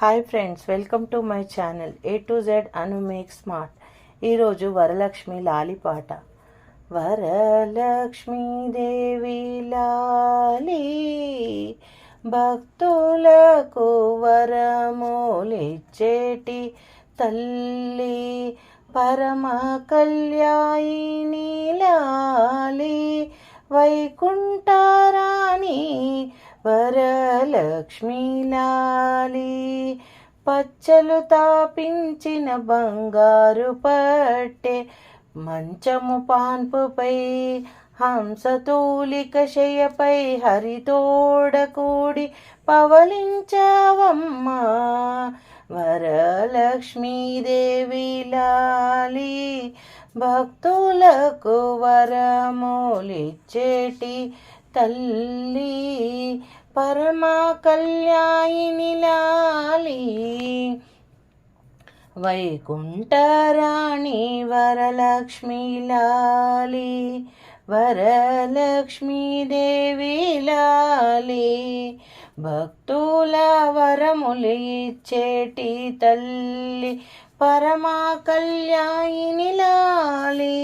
Hi friends welcome to my channel A to Z Anu make smart. ఈరోజు వరలక్ష్మి లాలి పాట. వరలక్ష్మీ దేవి లాలి భక్తులకు వరములిచ్చేటి తల్లి పరమ కళ్యాయిని లాలి వైకుంఠారా వరలక్ష్మీ లాలి పచ్చలు తాపించిన బంగారు పట్టె మంచము పాన్పుపై హంసతూలిక శయపై హరితోడకూడి పవలించావమ్మా. వరలక్ష్మీదేవి లాలి భక్తులకు వరమూలిచ్చేటి తల్లి పరమా కళ్యాయిని లాలి వైకుంఠరాణి వరలక్ష్మి లాలి వరలక్ష్మీదేవి లాలి భక్తుల వరములిచ్చేటి తల్లి పరమా కళ్యాయిని లాలి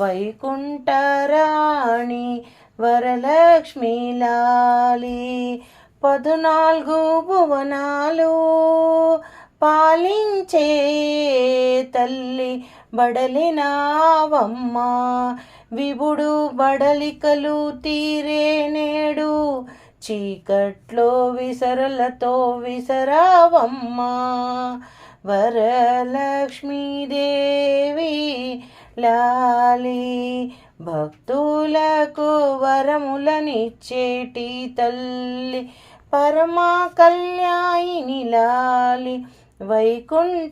వైకుంఠరాణి వరలక్ష్మి లాలి పదునాలుగు భువనాలు పాలించే తల్లి బడలినావమ్మ. విభుడు బడలికలు తీరే నేడు చీకట్లో విసరలతో విసరావమ్మ. వరలక్ష్మీదేవి లాలి భక్తులకు వరములనిచ్చేటి తల్లి పరమా కళ్యాయిని లాలి వైకుంఠరాణి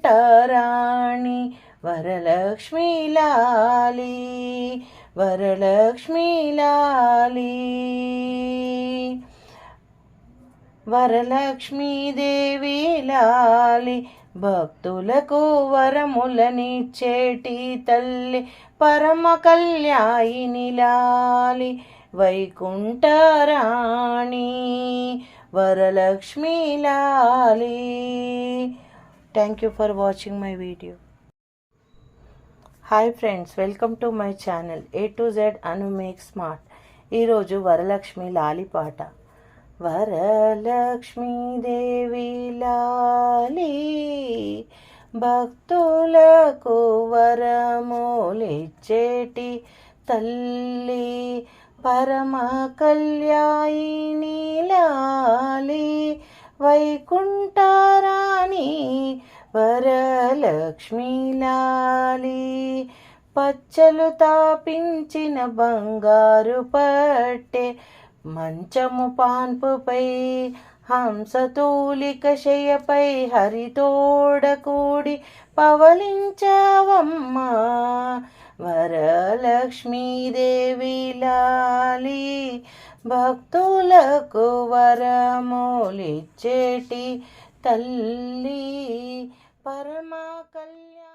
వరలక్ష్మి లాలి వరలక్ష్మి లాలి. వరలక్ష్మీదేవి లాలి భక్తులకు వరములనిచ్చేటి తల్లి పరమ కళ్యాయినిలాలి వైకుంఠరాణి వరలక్ష్మి లాలి. Thank you for watching my video hi friends welcome to my channel A to Z Anu make smart ఈరోజు వరలక్ష్మి లాలి పాట. వరలక్ష్మీదేవి లాలి భక్తులకు వరములిచ్చేటి తల్లి పరమ కళ్యాయిని లాలి వైకుంఠారాణి వరలక్ష్మీ లాలి పచ్చలు తాపించిన బంగారు పట్టె మంచము పాన్పుపై హంసతూలిక శయపై హరితోడకూడి పవలించావమ్మా. వరలక్ష్మీదేవి లాలి భక్తులకు వరమూలిచ్చేటి తల్లి పరమా కళ్యాణ